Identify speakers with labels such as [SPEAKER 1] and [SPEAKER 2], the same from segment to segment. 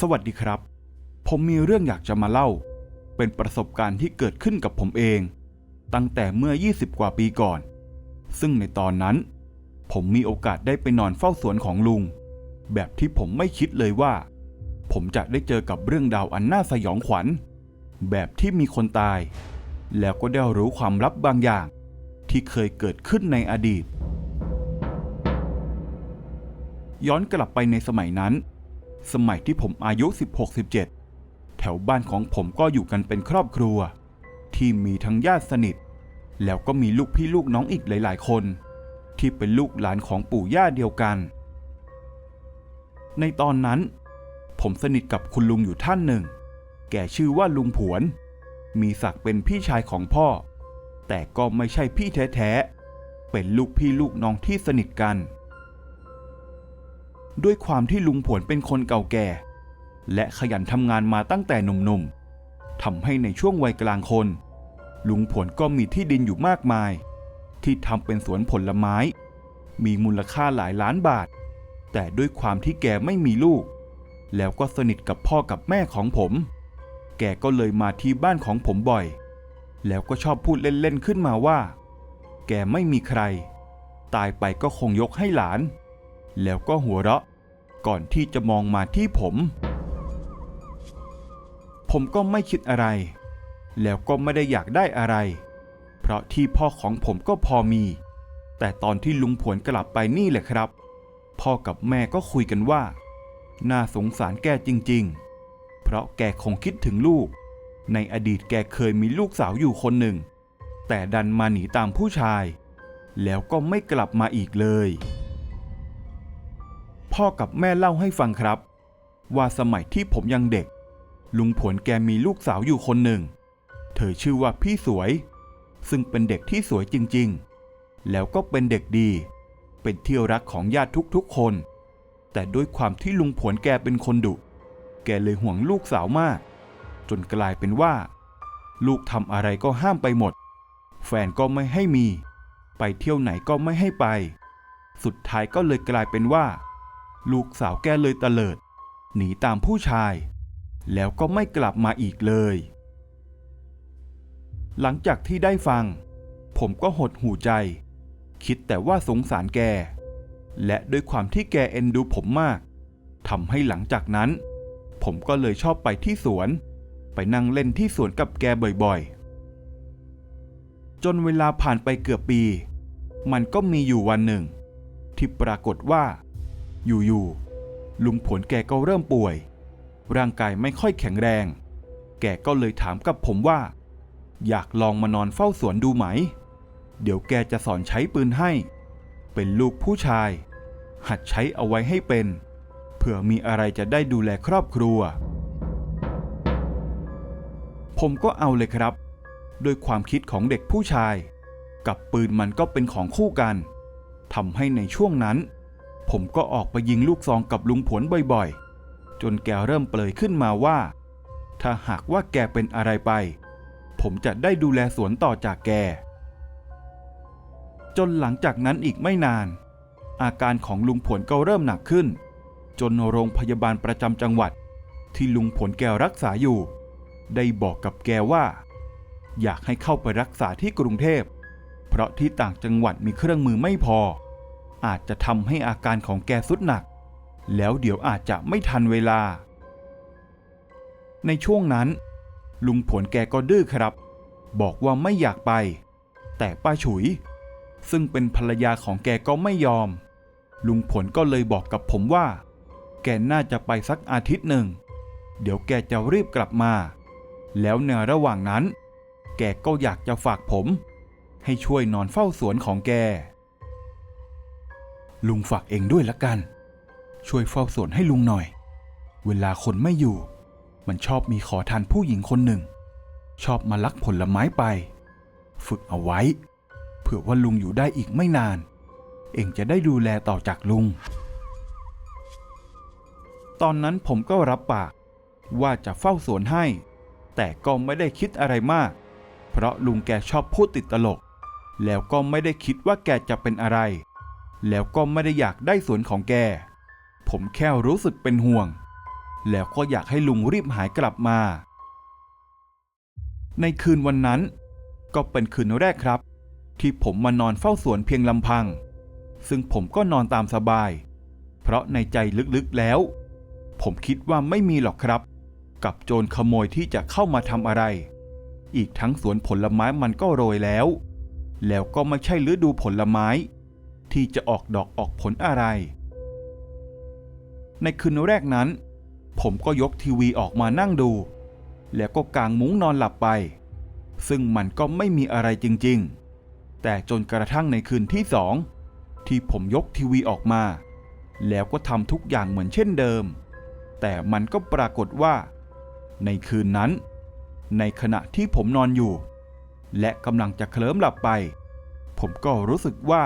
[SPEAKER 1] สวัสดีครับ ผมมีเรื่องอยากจะมาเล่า เป็นประสบการณ์ที่เกิดขึ้นกับผมเอง ตั้งแต่เมื่อ 20 กว่าปีก่อน ซึ่งในตอนนั้น ผมมีโอกาสได้ไปนอนเฝ้าสวนของลุง แบบที่ผมไม่คิดเลยว่า ผมจะได้เจอกับเรื่องราวอันน่าสยองขวัญ แบบที่มีคนตาย แล้วก็ได้รู้ความลับบางอย่าง ที่เคยเกิดขึ้นในอดีต ย้อนกลับไปในสมัยนั้น สมัยที่ผมอายุ 16-17 แถวบ้านของผมก็อยู่กันเป็นครอบครัว ที่มีทั้งญาติสนิท แล้วก็มีลูกพี่ลูกน้องอีกหลาย ๆ คน ที่เป็นลูกหลานของปู่ย่าเดียวกัน ในตอนนั้น ผมสนิทกับคุณลุงอยู่ท่านหนึ่ง แกชื่อว่าลุงผวน มีศักดิ์เป็นพี่ชายของพ่อ แต่ก็ไม่ใช่พี่แท้ๆ เป็นลูกพี่ลูกน้องที่สนิทกัน ด้วยความที่ลุงผวนเป็นคนเก่าแก่ และขยันทำงานมาตั้งแต่หนุ่มๆทำให้ในช่วงวัยกลางคน ลุงผวนก็มีที่ดินอยู่มากมาย ที่ทำเป็นสวนผลไม้ มีมูลค่าหลายล้านบาท แต่ด้วยความที่แกไม่มีลูก แล้วก็สนิทกับพ่อกับแม่ของผม แกก็เลยมาที่บ้านของผมบ่อย แล้วก็ชอบพูดเล่นๆขึ้นมาว่า แกไม่มีใคร ตายไปก็คงยกให้หลาน แล้วก็หัวเราะ ก่อนที่จะมองมาที่ผม ผมก็ไม่คิดอะไร แล้วก็ไม่ได้อยากได้อะไร เพราะที่พ่อของผมก็พอมี แต่ตอนที่ลุงผวนกลับไปนี่แหละครับ พ่อกับแม่ก็คุยกันว่า น่าสงสารแกจริง ๆ เพราะแกคงคิดถึงลูก ในอดีตแกเคยมีลูกสาวอยู่คนหนึ่ง แต่ดันมาหนีตามผู้ชาย แล้วก็ไม่กลับมาอีกเลย พ่อกับแม่เล่าให้ฟังครับ ว่าสมัยที่ผมยังเด็ก ลุงผวนแกมีลูกสาวอยู่คนหนึ่ง เธอชื่อว่าพี่สวย ซึ่งเป็นเด็กที่สวยจริงๆ แล้วก็เป็นเด็กดี เป็นที่รักของญาติทุกๆคน แต่ด้วยความที่ลุงผวนแกเป็นคนดุ แกเลยห่วงลูกสาวมาก จนกลายเป็นว่า ลูกทำอะไรก็ห้ามไปหมด แฟนก็ไม่ให้มี ไปเที่ยวไหนก็ไม่ให้ไป สุดท้ายก็เลยกลายเป็นว่า ลูกสาวแกเลยเตลิด หนีตามผู้ชาย แล้วก็ไม่กลับมาอีกเลย หลังจากที่ได้ฟัง ผมก็หดหูใจ คิดแต่ว่าสงสารแก และด้วยความที่แกเอ็นดูผมมากทำให้หลังจากนั้น ผมก็เลยชอบไปที่สวน ไปนั่งเล่นที่สวนกับแกบ่อยๆ จนเวลาผ่านไปเกือบปี มันก็มีอยู่วันหนึ่ง ที่ปรากฏว่า อยู่ๆลุงผลแกก็เริ่มป่วย ร่างกายไม่ค่อยแข็งแรง แกก็เลยถามกับผมว่า อยากลองมานอนเฝ้าสวนดูไหม เดี๋ยวแกจะสอนใช้ปืนให้ เป็นลูกผู้ชาย หัดใช้เอาไว้ให้เป็น เผื่อมีอะไรจะได้ดูแลครอบครัว ผมก็เอาเลยครับโดยความคิดของเด็กผู้ชาย กับปืนมันก็เป็นของคู่กันทำให้ในช่วงนั้น ผมก็ออกไปยิงลูกซองกับลุงผลบ่อยๆ จนแกเริ่มเปลยขึ้นมาว่า ถ้าหากว่าแกเป็นอะไรไป ผมจะได้ดูแลสวนต่อจากแก จนหลังจากนั้นอีกไม่นาน อาการของลุงผลก็เริ่มหนักขึ้น จนโรงพยาบาลประจำจังหวัด ที่ลุงผลแกรักษาอยู่ ได้บอกกับแกว่า อยากให้เข้าไปรักษาที่กรุงเทพ เพราะที่ต่างจังหวัดมีเครื่องมือไม่พอ อาจจะทำให้อาการของแกสุดหนัก แล้วเดี๋ยวอาจจะไม่ทันเวลา ในช่วงนั้น ลุงผลแกก็ดื้อครับ บอกว่าไม่อยากไป แต่ป้าฉุย ซึ่งเป็นภรรยาของแกก็ไม่ยอม ลุงผลก็เลยบอกกับผมว่า แกน่าจะไปสักอาทิตย์หนึ่ง เดี๋ยวแกจะรีบกลับมา แล้วในระหว่างนั้น แกก็อยากจะฝากผม ให้ช่วยนอนเฝ้าสวนของแก ลุงฝากเองด้วยละกัน ช่วยเฝ้าสวนให้ลุงหน่อย เวลาคนไม่อยู่ มันชอบมีขอทานผู้หญิงคนหนึ่ง ชอบมาลักผลไม้ไป ฝึกเอาไว้ เผื่อว่าลุงอยู่ได้อีกไม่นาน เองจะได้ดูแลต่อจากลุง ตอนนั้นผมก็รับปากว่าจะเฝ้าสวนให้ แต่ก็ไม่ได้คิดอะไรมาก เพราะลุงแกชอบพูดติดตลก แล้วก็ไม่ได้คิดว่าแกจะเป็นอะไร แล้วก็ไม่ได้อยากได้สวนของแก ผมแค่รู้สึกเป็นห่วง แล้วก็อยากให้ลุงรีบหายกลับมา ในคืนวันนั้น ก็เป็นคืนแรกครับ ที่ผมมานอนเฝ้าสวนเพียงลำพัง ซึ่งผมก็นอนตามสบาย เพราะในใจลึกๆแล้ว ผมคิดว่าไม่มีหรอกครับ กับโจรขโมยที่จะเข้ามาทำอะไร อีกทั้งสวนผลไม้มันก็โรยแล้ว แล้วก็ไม่ใช่ฤดูผลไม้ ที่จะออกดอกออกผลอะไร ในคืนแรกนั้น ผมก็ยกทีวีออกมานั่งดู แล้วก็กางมุ้งนอนหลับไป ซึ่งมันก็ไม่มีอะไรจริงๆ แต่จนกระทั่งในคืนที่สองที่ผมยกทีวีออกมา แล้วก็ทำทุกอย่างเหมือนเช่นเดิม แต่มันก็ปรากฏว่า ในคืนนั้น ในขณะที่ผมนอนอยู่ และกำลังจะเคลิ้มหลับไป ผมก็รู้สึกว่า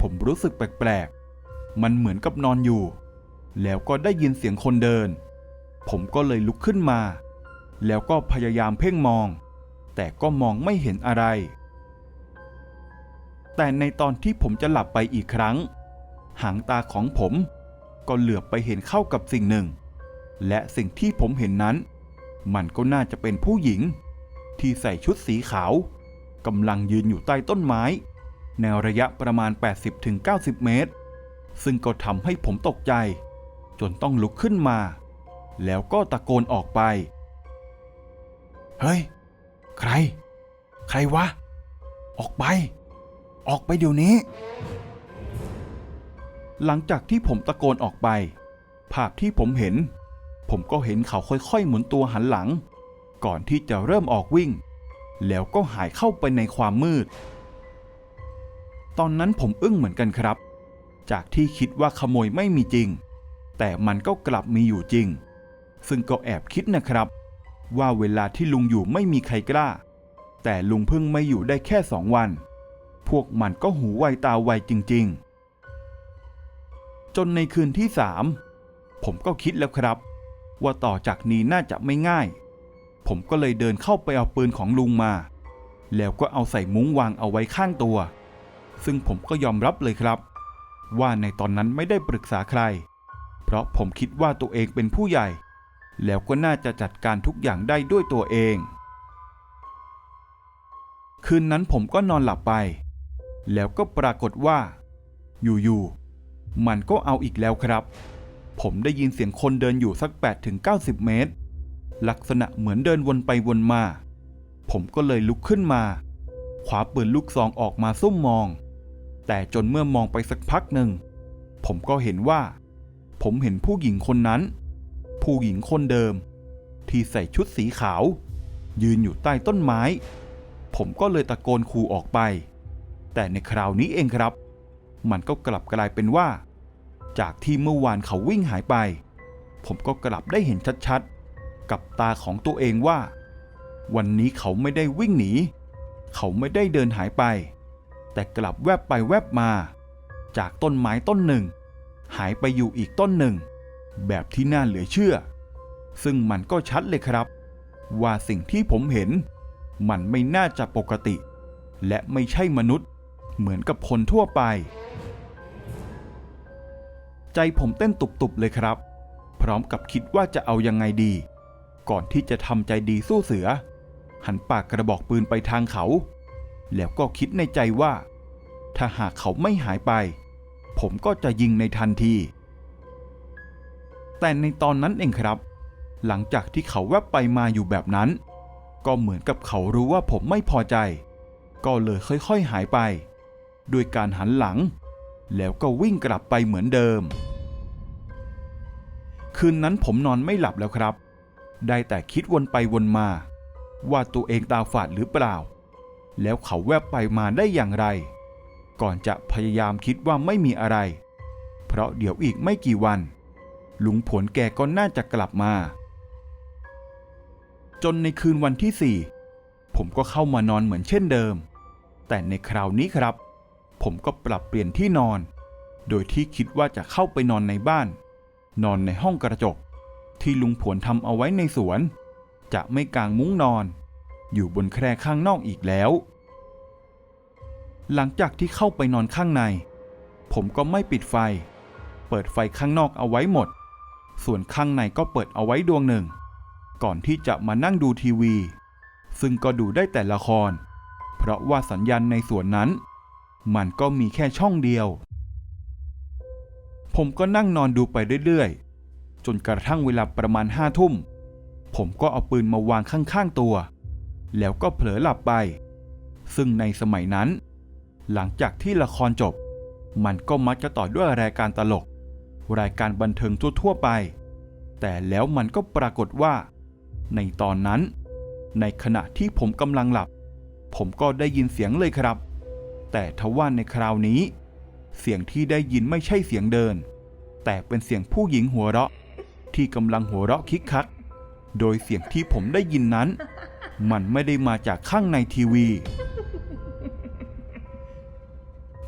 [SPEAKER 1] ผมรู้สึกแปลกๆ มันเหมือนกับนอนอยู่ แล้วก็ได้ยินเสียงคนเดิน ผมก็เลยลุกขึ้นมา แล้วก็พยายามเพ่งมอง แต่ก็มองไม่เห็นอะไร แต่ในตอนที่ผมจะหลับไปอีกครั้ง หางตาของผมก็เหลือบไปเห็นเข้ากับสิ่งหนึ่ง และสิ่งที่ผมเห็นนั้น มันก็น่าจะเป็นผู้หญิง ที่ใส่ชุดสีขาวกำลังยืนอยู่ใต้ต้นไม้ ในระยะประมาณ 80-90 เมตร ซึ่งก็ทำให้ผมตกใจ จนต้องลุกขึ้นมา แล้วก็ตะโกนออกไป เฮ้ย ใคร ใครวะ ออกไป ออกไปเดี๋ยวนี้ หลังจากที่ผมตะโกนออกไป ภาพที่ผมเห็น ผมก็เห็นเขาค่อยๆ หมุนตัวหันหลัง ก่อนที่จะเริ่มออกวิ่ง แล้วก็หายเข้าไปในความมืด ตอนนั้นผมอึ้งเหมือนกันครับ จากที่คิดว่าขโมยไม่มีจริง แต่มันก็กลับมีอยู่จริง ซึ่งก็แอบคิดนะครับ ว่าเวลาที่ลุงอยู่ไม่มีใครกล้า แต่ลุงเพิ่งไม่อยู่ได้แค่สองวัน พวกมันก็หูไวตาไวจริง ๆ จนในคืนที่สามผมก็คิดแล้วครับ ว่าต่อจากนี้น่าจะไม่ง่าย ผมก็เลยเดินเข้าไปเอาปืนของลุงมา แล้วก็เอาใส่มุ้งวางเอาไว้ข้างตัว ซึ่งผมก็ยอมรับเลยครับ ว่าในตอนนั้นไม่ได้ปรึกษาใคร เพราะผมคิดว่าตัวเองเป็นผู้ใหญ่ แล้วก็น่าจะจัดการทุกอย่างได้ด้วยตัวเอง คืนนั้นผมก็นอนหลับไป แล้วก็ปรากฏว่า อยู่ๆมันก็เอาอีกแล้วครับ ผมได้ยินเสียงคนเดินอยู่สัก 8-90 เมตร ลักษณะเหมือนเดินวนไปวนมา ผมก็เลยลุกขึ้นมาขวาปืนลูกซองออกมาซุ่มมอง แต่จนเมื่อมองไปสักพักหนึ่ง ผมก็เห็นว่า ผมเห็นผู้หญิงคนนั้น ผู้หญิงคนเดิม ที่ใส่ชุดสีขาว ยืนอยู่ใต้ต้นไม้ ผมก็เลยตะโกนคูออกไป แต่ในคราวนี้เองครับ มันก็กลับกลายเป็นว่า จากที่เมื่อวานเขาวิ่งหายไป ผมก็กลับได้เห็นชัดๆ กับตาของตัวเองว่า วันนี้เขาไม่ได้วิ่งหนี เขาไม่ได้เดินหายไป แต่กลับแวบไปแวบมา จากต้นไม้ต้นหนึ่ง หายไปอยู่อีกต้นหนึ่ง แบบที่น่าเหลือเชื่อ ซึ่งมันก็ชัดเลยครับ ว่าสิ่งที่ผมเห็น มันไม่น่าจะปกติ และไม่ใช่มนุษย์ เหมือนกับคนทั่วไป ใจผมเต้นตุบๆเลยครับ พร้อมกับคิดว่าจะเอายังไงดี ก่อนที่จะทำใจดีสู้เสือ หันปากกระบอกปืนไปทางเขา แล้วก็คิดในใจว่า ถ้าหากเขาไม่หายไป ผมก็จะยิงในทันที แต่ในตอนนั้นเองครับ หลังจากที่เขาแวบไปมาอยู่แบบนั้น ก็เหมือนกับเขารู้ว่าผมไม่พอใจ ก็เลยค่อยๆหายไปด้วยการหันหลัง แล้วก็วิ่งกลับไปเหมือนเดิม คืนนั้นผมนอนไม่หลับแล้วครับ ได้แต่คิดวนไปวนมา ว่าตัวเองตาฝาดหรือเปล่า แล้วเขาแวบไปมาได้อย่างไร ก่อนจะพยายามคิดว่าไม่มีอะไร เพราะเดี๋ยวอีกไม่กี่วัน ลุงผลแกก็น่าจะกลับมา จนในคืนวันที่สี่ผมก็เข้ามานอนเหมือนเช่นเดิม แต่ในคราวนี้ครับ ผมก็ปรับเปลี่ยนที่นอน โดยที่คิดว่าจะเข้าไปนอนในบ้าน นอนในห้องกระจก ที่ลุงผวนทำเอาไว้ในสวน จะไม่กางมุ้งนอน อยู่บนแคร่ข้างนอกอีกแล้ว หลังจากที่เข้าไปนอนข้างใน ผมก็ไม่ปิดไฟ เปิดไฟข้างนอกเอาไว้หมด ส่วนข้างในก็เปิดเอาไว้ดวงหนึ่ง ก่อนที่จะมานั่งดูทีวี ซึ่งก็ดูได้แต่ละคร เพราะว่าสัญญาณในส่วนนั้น มันก็มีแค่ช่องเดียว ผมก็นั่งนอนดูไปเรื่อยๆ จนกระทั่งเวลาประมาณห้าทุ่ม ผมก็เอาปืนมาวางข้างๆตัว แล้วก็เผลอหลับไป ซึ่งในสมัยนั้น หลังจากที่ละครจบ มันก็มักจะต่อด้วยรายการตลก รายการบันเทิงทั่วๆไป แต่แล้วมันก็ปรากฏว่า ในตอนนั้น ในขณะที่ผมกำลังหลับ ผมก็ได้ยินเสียงเลยครับ แต่ทว่าในคราวนี้ เสียงที่ได้ยินไม่ใช่เสียงเดิน แต่เป็นเสียงผู้หญิงหัวเราะ ที่กำลังหัวเราะคิกคัก โดยเสียงที่ผมได้ยินนั้น มันไม่ได้มาจากข้างในทีวี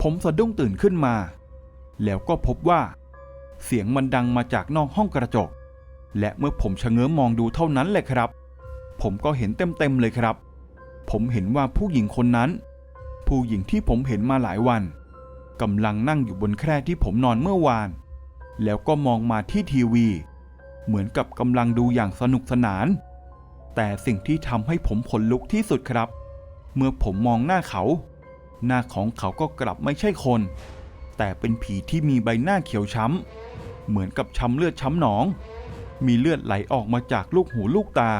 [SPEAKER 1] ผมสะดุ้งตื่นขึ้นมา แล้วก็พบว่า เสียงมันดังมาจากนอกห้องกระจก และเมื่อผมชะเง้อมองดูเท่านั้นแหละครับ ผมก็เห็นเต็มๆเลยครับ ผมเห็นว่าผู้หญิงคนนั้น ผู้หญิงที่ผมเห็นมาหลายวันกำลังนั่งอยู่บนแคร่ที่ผมนอนเมื่อวาน แล้วก็มองมาที่ทีวี เหมือนกับกำลังดูอย่างสนุกสนาน แต่สิ่งที่ทำให้ผมขนลุกที่สุดครับ เมื่อผมมองหน้าเขา หน้าของเขาก็กลับไม่ใช่คน แต่เป็นผีที่มีใบหน้าเขียวช้ำ เหมือนกับช้ำเลือดช้ำหนอง มีเลือดไหลออกมาจากลูกหูลูกตา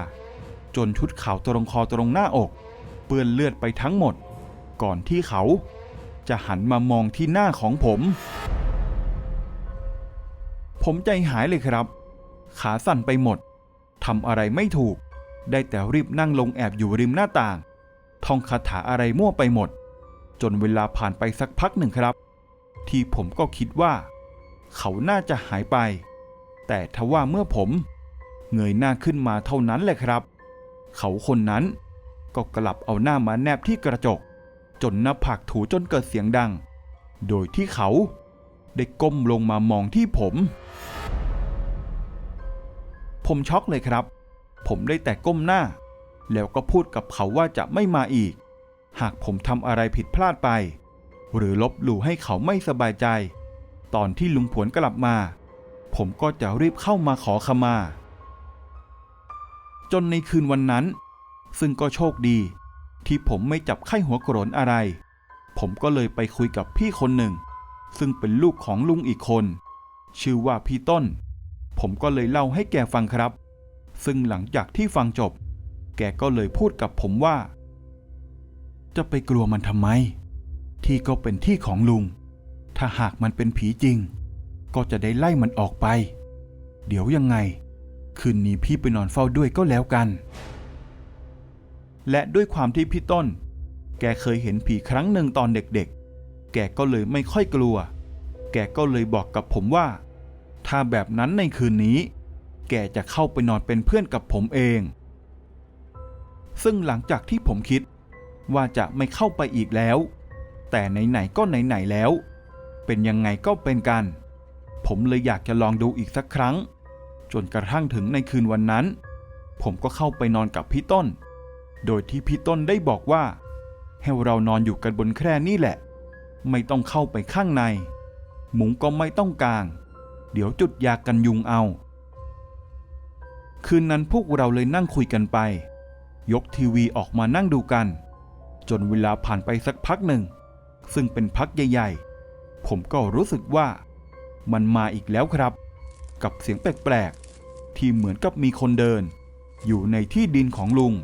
[SPEAKER 1] จนชุดขาวตรงคอตรงหน้าอก เปื้อนเลือดไปทั้งหมด ก่อนที่เขา จะหันมามองที่หน้าของผม ผมใจหายเลยครับ ขาสั่นไปหมดทำอะไรไม่ถูก ได้แต่รีบนั่งลงแอบอยู่ริมหน้าต่าง ท่องคาถาอะไรมั่วไปหมด จนเวลาผ่านไปสักพักหนึ่งครับ ที่ผมก็คิดว่า เขาน่าจะหายไป แต่ทว่าเมื่อผม เงยหน้าขึ้นมาเท่านั้นแหละครับ เขาคนนั้นก็กลับเอาหน้ามาแนบที่กระจก จนหน้าผากถูจนเกิดเสียงดัง โดยที่เขาได้ก้มลงมามองที่ผม ผมช็อกเลยครับ ผมได้แต่ก้มหน้า แล้วก็พูดกับเขาว่าจะไม่มาอีก หากผมทำอะไรผิดพลาดไป หรือลบหลู่ให้เขาไม่สบายใจ ตอนที่ลุงผวนกลับมา ผมก็จะรีบเข้ามาขอขมา จนในคืนวันนั้น ซึ่งก็โชคดี ที่ผมไม่จับไข้หัวโกรนอะไร ผมก็เลยไปคุยกับพี่คนหนึ่ง ซึ่งเป็นลูกของลุงอีกคน ชื่อว่าพี่ต้น ผมก็เลยเล่าให้แกฟังครับ ซึ่งหลังจากที่ฟังจบ แกก็เลยพูดกับผมว่า จะไปกลัวมันทำไม ที่ก็เป็นที่ของลุง ถ้าหากมันเป็นผีจริง ก็จะได้ไล่มันออกไป เดี๋ยวยังไง คืนนี้พี่ไปนอนเฝ้าด้วยก็แล้วกัน และด้วยความที่พี่ต้น แกเคยเห็นผีครั้งหนึ่งตอนเด็กๆ แกก็เลยไม่ค่อยกลัว แกก็เลยบอกกับผมว่า ถ้าแบบนั้นในคืนนี้ แกจะเข้าไปนอนเป็นเพื่อนกับผมเอง ซึ่งหลังจากที่ผมคิดว่าจะไม่เข้าไปอีกแล้ว แต่ไหนๆก็ไหนๆแล้ว เป็นยังไงก็เป็นกัน ผมเลยอยากจะลองดูอีกสักครั้ง จนกระทั่งถึงในคืนวันนั้น ผมก็เข้าไปนอนกับพี่ต้น โดยที่พี่ต้นได้บอกว่า ให้เรานอนอยู่กันบนแคร่นี่แหละ ไม่ต้องเข้าไปข้างใน หมุงก็ไม่ต้องกาง เดี๋ยวจุดยากันยุงเอา คืนนั้นพวกเราเลยนั่งคุยกันไป ยกทีวีออกมานั่งดูกัน จนเวลาผ่านไปสักพักหนึ่ง ซึ่งเป็นพักใหญ่ ๆ ผมก็รู้สึกว่า มันมาอีกแล้วครับ กับเสียงแปลกๆ ที่เหมือนกับมีคนเดิน อยู่ในที่ดินของลุง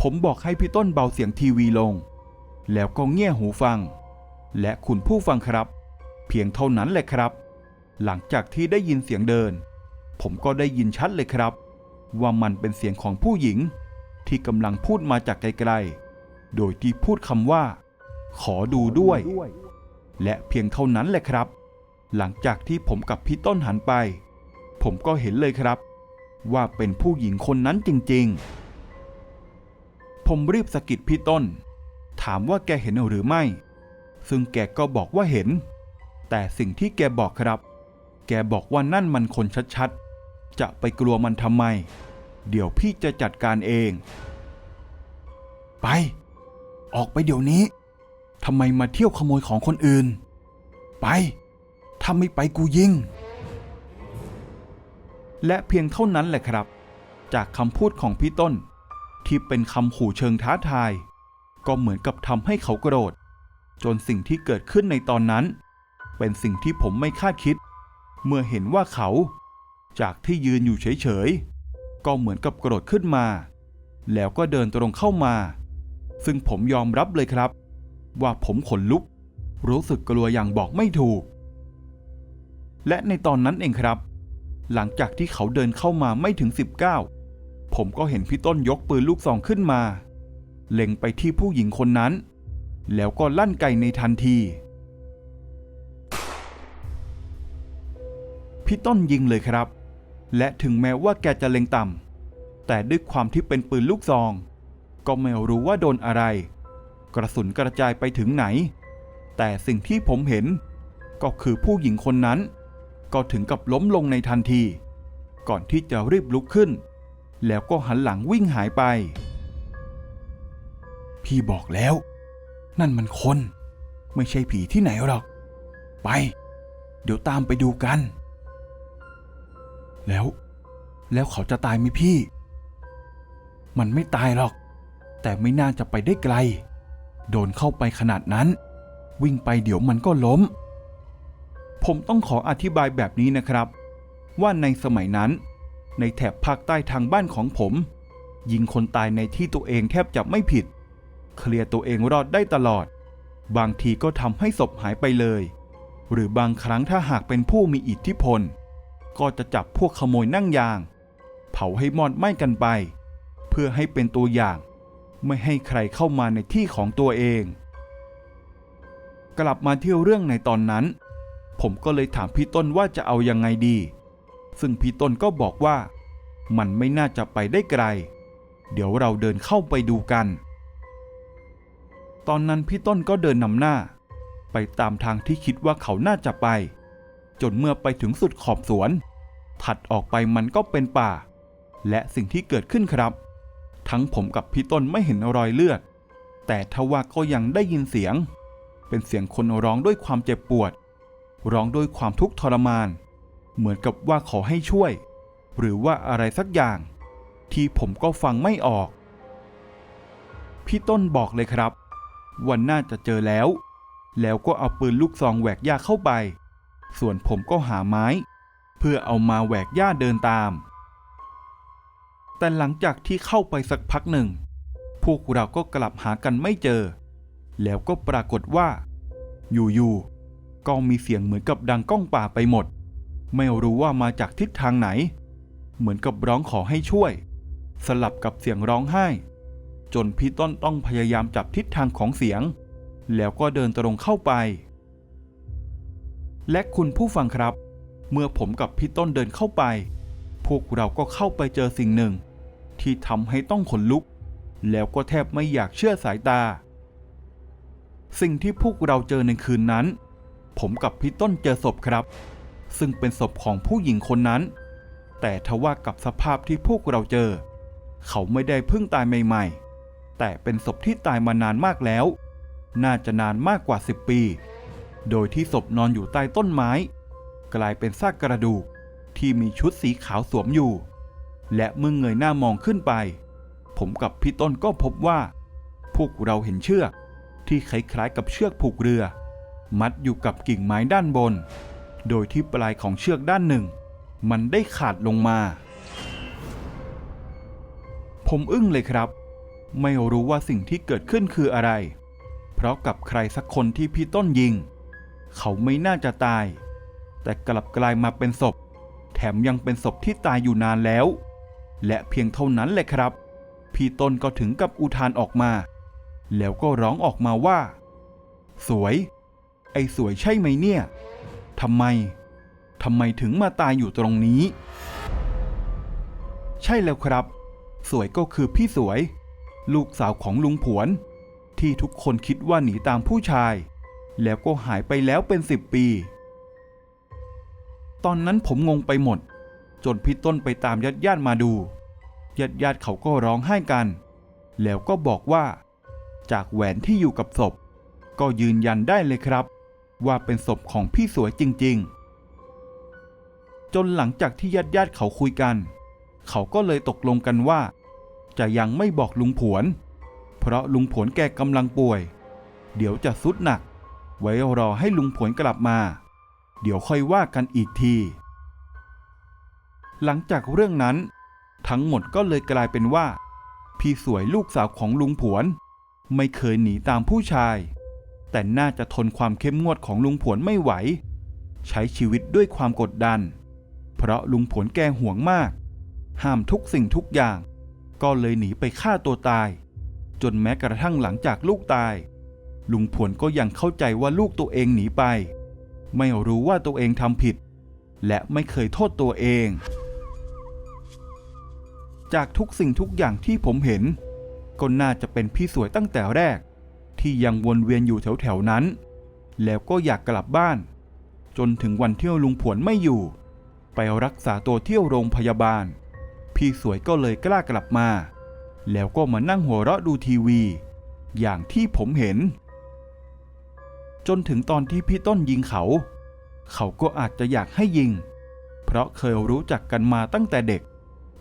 [SPEAKER 1] ผมบอกให้พี่ต้นเบาเสียงทีวีลง แล้วก็เงี่ยหูฟัง และคุณผู้ฟังครับ เพียงเท่านั้นแหละครับ หลังจากที่ได้ยินเสียงเดิน ผมก็ได้ยินชัดเลยครับ ว่ามันเป็นเสียงของผู้หญิง ที่กำลังพูดมาจากไกลๆ โดยที่พูดคำว่า ขอดูด้วย และเพียงเท่านั้นแหละครับ หลังจากที่ผมกับพี่ต้นหันไป ผมก็เห็นเลยครับ ว่าเป็นผู้หญิงคนนั้นจริงๆ ผมรีบสะกิดพี่ต้น ถามว่าแกเห็นหรือไม่ ซึ่งแกก็บอกว่าเห็น แต่สิ่งที่แกบอกครับ แกบอกว่านั่นมันคนชัดๆ จะไปกลัวมันทำไม เดี๋ยวพี่จะจัดการเอง ไป ออกไปเดี๋ยวนี้ทำไมมาเที่ยวขโมยของคนอื่น ไป ถ้าไม่ไปกูยิง และเพียงเท่านั้นแหละครับ จากคำพูดของพี่ต้น ที่เป็นคำขู่เชิงท้าทาย ก็เหมือนกับทำให้เขาโกรธ จนสิ่งที่เกิดขึ้นในตอนนั้น เป็นสิ่งที่ผมไม่คาดคิด เมื่อเห็นว่าเขา จากที่ยืนอยู่เฉยๆ ก็เหมือนกับกรธขึ้นมา แล้วก็เดินตรงเข้ามา ซึ่งผมยอมรับเลยครับ ว่าผมขนลุก รู้สึกกลัวอย่างบอกไม่ถูก และในตอนนั้นเองครับ หลังจากที่เขาเดินเข้ามาไม่ถึง 19 ผมก็เห็นพี่ต้นยกปืนลูกซองขึ้นมา เล็งไปที่ผู้หญิงคนนั้น แล้วก็ลั่นไกในทันที พี่ต้นยิงเลยครับ และถึงแม้ว่าแกจะเล็งต่ำแต่ด้วยความที่เป็นปืนลูกซอง ก็ไม่รู้ว่าโดนอะไร กระสุนกระจายไปถึงไหน แต่สิ่งที่ผมเห็น ก็คือผู้หญิงคนนั้น ก็ถึงกับล้มลงในทันที ก่อนที่จะรีบลุกขึ้น แล้วก็หันหลังวิ่งหายไป พี่บอกแล้ว นั่นมันคน ไม่ใช่ผีที่ไหนหรอก ไป เดี๋ยวตามไปดูกัน แล้ว แล้วเขาจะตายไหมพี่ มันไม่ตายหรอก แต่ไม่น่าจะไปได้ไกล โดนเข้าไปขนาดนั้น วิ่งไปเดี๋ยวมันก็ล้ม ผมต้องขออธิบายแบบนี้นะครับ ว่าในสมัยนั้น ในแถบภาคใต้ทางบ้านของผม ยิงคนตายในที่ตัวเองแทบจะไม่ผิด เคลียร์ตัวเองรอดได้ตลอด บางทีก็ทำให้ศพหายไปเลย หรือบางครั้งถ้าหากเป็นผู้มีอิทธิพล ก็จะจับพวกขโมยนั่งยาง เผาให้มอดไหม้กันไป เพื่อให้เป็นตัวอย่าง ไม่ให้ใครเข้ามาในที่ของตัวเอง กลับมาเที่ยวเรื่องในตอนนั้น ผมก็เลยถามพี่ต้นว่าจะเอายังไงดี ซึ่งพี่ต้นก็บอกว่า มันไม่น่าจะไปได้ไกล เดี๋ยวเราเดินเข้าไปดูกัน ตอนนั้นพี่ต้นก็เดินนำหน้า ไปตามทางที่คิดว่าเขาน่าจะไปจนเมื่อไปถึงสุดขอบสวน ถัดออกไปมันก็เป็นป่า และสิ่งที่เกิดขึ้นครับ ทั้งผมกับพี่ต้นไม่เห็นรอยเลือด แต่ทว่าก็ยังได้ยินเสียง เป็นเสียงคนร้องด้วยความเจ็บปวด ร้องด้วยความทุกข์ทรมาน เหมือนกับว่าขอให้ช่วย หรือว่าอะไรสักอย่าง ที่ผมก็ฟังไม่ออก พี่ต้นบอกเลยครับวันน่าจะเจอแล้ว แล้วก็เอาปืนลูกซองแหวกหญ้าเข้าไป ส่วนผมก็หาไม้ เพื่อเอามาแหวกหญ้าเดินตาม แต่หลังจากที่เข้าไปสักพักหนึ่ง พวกเราก็กลับหากันไม่เจอ แล้วก็ปรากฏว่า อยู่ๆก็มีเสียงเหมือนกับดังก้องป่าไปหมด ไม่รู้ว่ามาจากทิศทางไหน เหมือนกับร้องขอให้ช่วย สลับกับเสียงร้องไห้ จนพี่ต้นต้องพยายามจับทิศทางของเสียง แล้วก็เดินตรงเข้าไป และคุณผู้ฟังครับ เมื่อผมกับพี่ต้นเดินเข้าไป พวกเราก็เข้าไปเจอสิ่งหนึ่ง ที่ทำให้ต้องขนลุก แล้วก็แทบไม่อยากเชื่อสายตา สิ่งที่พวกเราเจอในคืนนั้น ผมกับพี่ต้นเจอศพครับ ซึ่งเป็นศพของผู้หญิงคนนั้น แต่ทว่ากับสภาพที่พวกเราเจอ เขาไม่ได้เพิ่งตายใหม่ ๆ แต่เป็นศพที่ตายมานานมากแล้ว น่าจะนานมากกว่า 10 ปี โดยที่ศพนอนอยู่ใต้ต้นไม้ กลายเป็นซากกระดูกที่มีชุดสีขาวสวมอยู่ และเมื่อเงยหน้ามองขึ้นไป ผมกับพี่ต้นก็พบว่า พวกเราเห็นเชือกที่คล้ายๆกับเชือกผูกเรือ มัดอยู่กับกิ่งไม้ด้านบน โดยที่ปลายของเชือกด้านหนึ่ง มันได้ขาดลงมา ผมอึ้งเลยครับ ไม่รู้ว่าสิ่งที่เกิดขึ้นคืออะไร เพราะกับใครสักคนที่พี่ต้นยิง เขาไม่น่าจะตาย แต่กลับกลายมาเป็นศพ แถมยังเป็นศพที่ตายอยู่นานแล้ว และเพียงเท่านั้นแหละครับ พี่ต้นก็ถึงกับอุทานออกมา แล้วก็ร้องออกมาว่า สวย ไอ้สวยใช่ไหมเนี่ยทำไมทำไมถึงมาตายอยู่ตรงนี้ ใช่แล้วครับ สวยก็คือพี่สวย ลูกสาวของลุงผวน ที่ทุกคนคิดว่าหนีตามผู้ชาย แล้วก็หายไปแล้วเป็นสิบปี ตอนนั้นผมงงไปหมด จนพี่ต้นไปตามญาติญาติมาดูญาติญาติเขาก็ร้องไห้กัน แล้วก็บอกว่า จากแหวนที่อยู่กับศพ ก็ยืนยันได้เลยครับ ว่าเป็นศพของพี่สวยจริง ๆ จนหลังจากที่ญาติญาติเขาคุยกัน เขาก็เลยตกลงกันว่า จะยังไม่บอกลุงผวน เพราะลุงผวนแกกำลังป่วย เดี๋ยวจะสุดหนัก ไว้รอให้ลุงผวนกลับมา เดี๋ยวค่อยว่ากันอีกที หลังจากเรื่องนั้น ทั้งหมดก็เลยกลายเป็นว่า พี่สวยลูกสาวของลุงผวน ไม่เคยหนีตามผู้ชาย แต่น่าจะทนความเข้มงวดของลุงผวนไม่ไหว ใช้ชีวิตด้วยความกดดัน เพราะลุงผวนแกห่วงมาก ห้ามทุกสิ่งทุกอย่าง ก็เลยหนีไปฆ่าตัวตาย จนแม้กระทั่งหลังจากลูกตาย ลุงผวนก็ยังเข้าใจว่าลูกตัวเองหนีไป ไม่รู้ว่าตัวเองทำผิด และไม่เคยโทษตัวเอง จากทุกสิ่งทุกอย่างที่ผมเห็น ก็น่าจะเป็นพี่สวยตั้งแต่แรก ที่ยังวนเวียนอยู่แถวๆนั้น แล้วก็อยากกลับบ้าน จนถึงวันเที่ยวลุงผวนไม่อยู่ ไปรักษาตัวเที่ยวโรงพยาบาล พี่สวยก็เลยกล้ากลับมา แล้วก็มานั่งหัวเราะดูทีวี อย่างที่ผมเห็น จนถึงตอนที่พี่ต้นยิงเขา เขาก็อาจจะอยากให้ยิง เพราะเคยรู้จักกันมาตั้งแต่เด็ก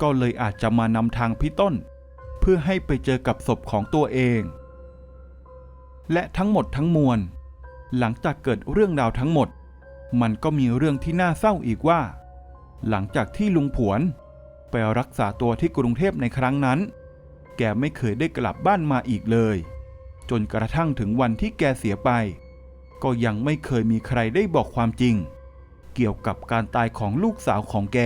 [SPEAKER 1] ก็เลยอาจจะมานำทางพี่ต้น เพื่อให้ไปเจอกับศพของตัวเอง และทั้งหมดทั้งมวล หลังจากเกิดเรื่องราวทั้งหมด มันก็มีเรื่องที่น่าเศร้าอีกว่า หลังจากที่ลุงผวนไปรักษาตัวที่กรุงเทพในครั้งนั้น แกไม่เคยได้กลับบ้านมาอีกเลย จนกระทั่งถึงวันที่แกเสียไป ก็ยังไม่เคยมีใครได้บอกความจริง เกี่ยวกับการตายของลูกสาวของแก